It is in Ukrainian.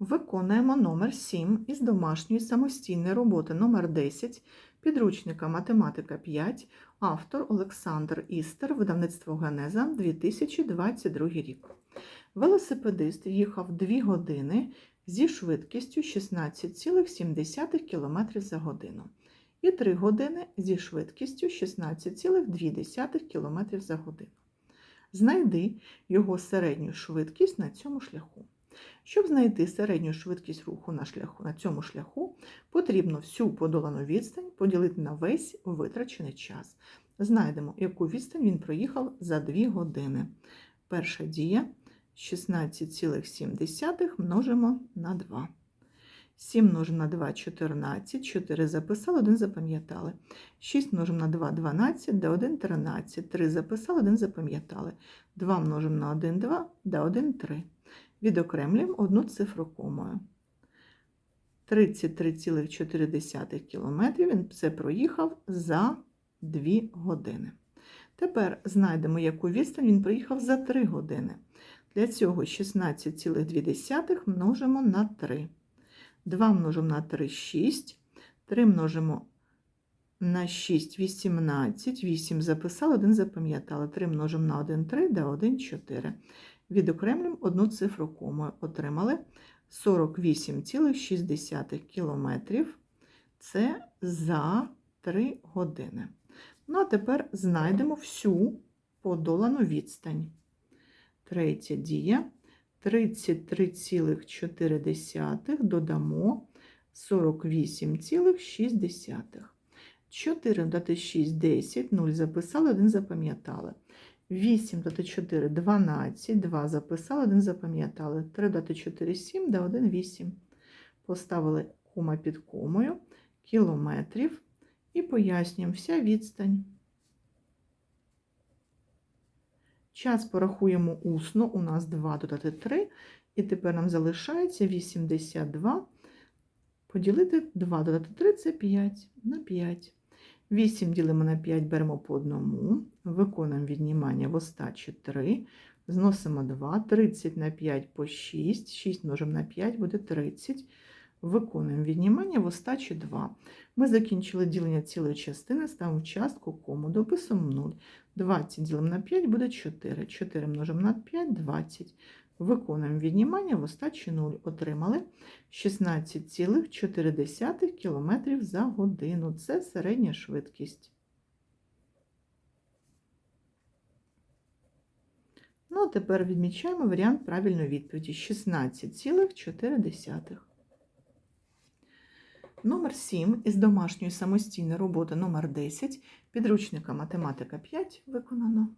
Виконуємо номер 7 із домашньої самостійної роботи номер 10 підручника Математика 5, автор Олександр Істер, видавництво Генеза 2022 рік. Велосипедист їхав 2 години зі швидкістю 16,7 км за годину і 3 години зі швидкістю 16,2 км за годину. Знайди його середню швидкість на цьому шляху. Щоб знайти середню швидкість руху на, шляху, на цьому шляху, потрібно всю подолану відстань поділити на весь витрачений час. Знайдемо, яку відстань він проїхав за 2 години. Перша дія 16,7 множимо на 2. 7 множимо на 2 14, 4 записали, 1 запам'ятали. 6 множимо на 2 12, да 1 13, 3 записали, 1 запам'ятали. 2 множимо на 1 2, да 1 3. Відокремлюємо одну цифру комою. 33,4 км він це проїхав за 2 години. Тепер знайдемо, яку відстань він проїхав за 3 години. Для цього 16,2 множимо на 3. 2 множимо на 3 6, 3 множимо на 6 18, 8 записали, 1 запам'ятали. 3 множимо на 1 3, да 1 4. Відокремлюємо одну цифру комою. Отримали 48,6 км. Це за 3 години. Ну, а тепер знайдемо всю подолану відстань. Третя дія. 33,4 додамо 48,6. 4 додати 6 10, 0 записали, 1 запам'ятали. 8 додати 4 12, 2 записали, 1 запам'ятали. 3 додати 4 7, да 1 8. Поставили кома під комою, кілометрів і пояснюємо вся відстань. Час порахуємо усно, у нас 2 додати 3, і тепер нам залишається 82. Поділити 2 додати 3 це 5 на 5. 8 ділимо на 5, беремо по одному, виконуємо віднімання в остачі 3, зносимо 2, 30 на 5 по 6, 6 множимо на 5 буде 30. Виконуємо віднімання в остачі 2. Ми закінчили ділення цілої частини, ставимо частку кому, дописуємо 0. 20 ділимо на 5 буде 4. 4 множимо на 5 20. Виконуємо віднімання в остачі 0. Отримали 16,4 км за годину. Це середня швидкість. Ну, а тепер відмічаємо варіант правильної відповіді 16,4. Номер 7 із домашньої самостійної роботи номер 10 підручника Математика 5 виконано.